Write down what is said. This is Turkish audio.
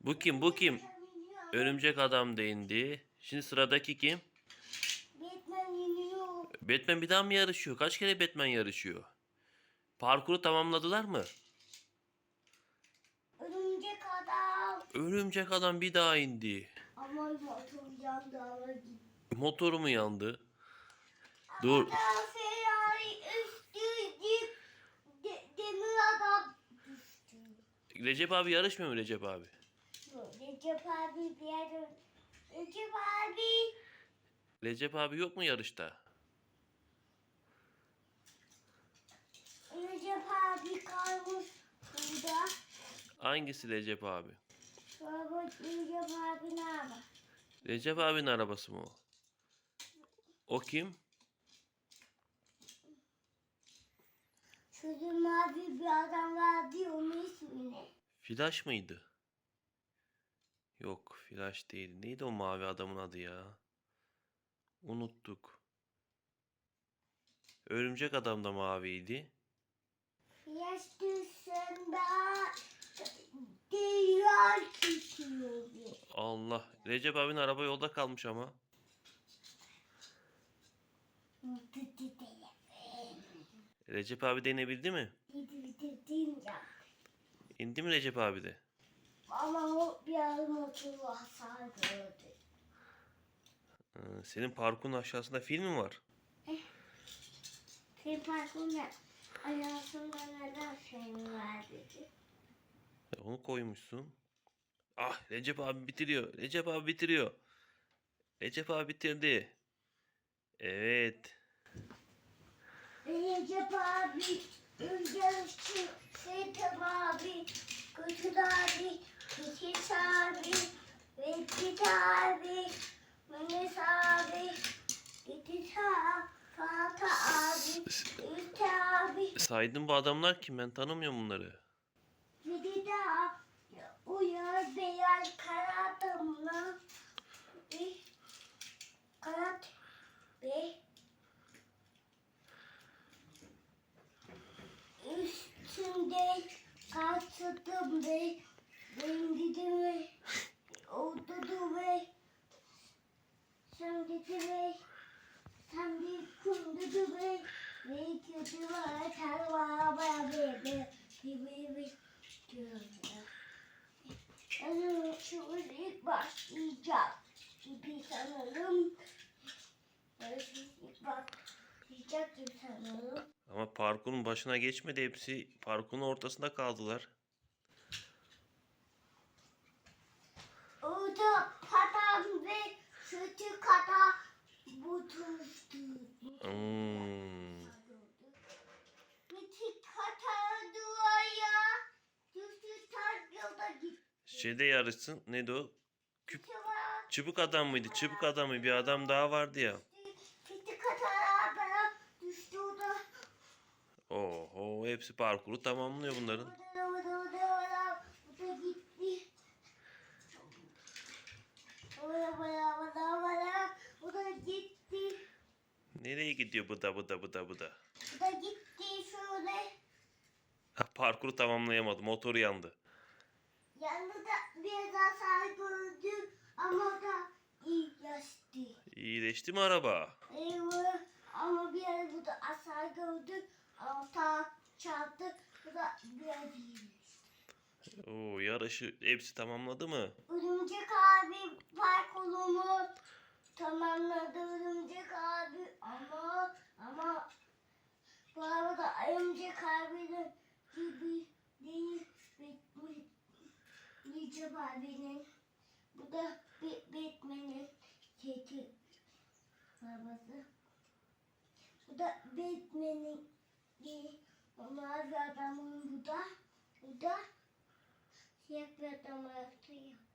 Bu kim bu kim? Örümcek adam da indi. Şimdi sıradaki kim? Batman iniyor. Batman bir daha mı yarışıyor? Kaç kere Batman yarışıyor? Parkuru tamamladılar mı? Örümcek adam. Örümcek adam bir daha indi. Ama motorcan dağına gitti. Motoru mu yandı? Dur. Ferrari üstü de, demir adam düştü. Recep abi yarışmıyor mu Recep abi? Recep abi bir yer Recep abi. Recep abi yok mu yarışta? Recep abi kalmış burada. Hangisi Recep abi? Sonra Recep abi ne yapar? Recep abinin arabası mı o? O kim? Şurada mavi bir adam vardı onun ismi ne? Flash mıydı? Yok, Flash değil. Neydi o mavi adamın adı ya? Unuttuk. Örümcek adam da maviydi. Yaş dışında diğer kişileri. Allah. Recep abinin araba yolda kalmış ama. Recep abi de inebildi mi? İndi mi Recep abi de? Ama o biraz motoru hasar gördü. Ee, senin parkurun aşağısında fil mi var? Senin parkında ayağısında neden senin var dedi. E, onu koymuşsun. Ah Recep abi bitiriyor. Recep abi bitiriyor. Recep abi bitirdi. Evet. Recep abi, Ülgerçi, Seytem abi, Kötü abi, Kekis abi, Vekit abi, Menes abi, Gidis abi, Fatih abi, Ülke abi, Saydın bu adamlar kim? Ben tanımıyorum bunları. Gidis abi, Uyar beyaz karatımla, bir karat ve üstünde kalçadım ve bendidim ve oturdu ve sen dedi ve sen bir kundudu ve ve kötü var sen var bana be be be be be diyor. Yani şu ilk başlayacak gibi sanırım. Evet, ilk başlayacak gibi sanırım. Ama parkurun başına geçmedi hepsi. Parkurun ortasında kaldılar. Orada patam ve sütü Şeyde yarışsın. Neydi o? Küp, çubuk adam mıydı? Çubuk adamı bir adam daha vardı ya. bana düştü o da. Oho hepsi parkuru tamamlıyor bunların. Nereye gidiyor bu da bu da bu da bu da? O da gitti şöyle. Ha, parkuru tamamlayamadı. Motoru yandı. Yanında da biraz hasar gördüm ama da iyi yaştı. İyileşti mi araba? Eyvah ama bir ara bu da hasar gördü. Ama ta çarptı. Bu da biraz iyileşti. Oo yarışı hepsi tamamladı mı? Örümcek abi parkulumu tamamladı Örümcek abi ama ama bu arada Örümcek abinin gibi değil Batman Recep abinin bu da Ba- Batman'in keki arabası bu da Batman'in o mavi adamın bu da bu da siyah bir adam yaptı ya.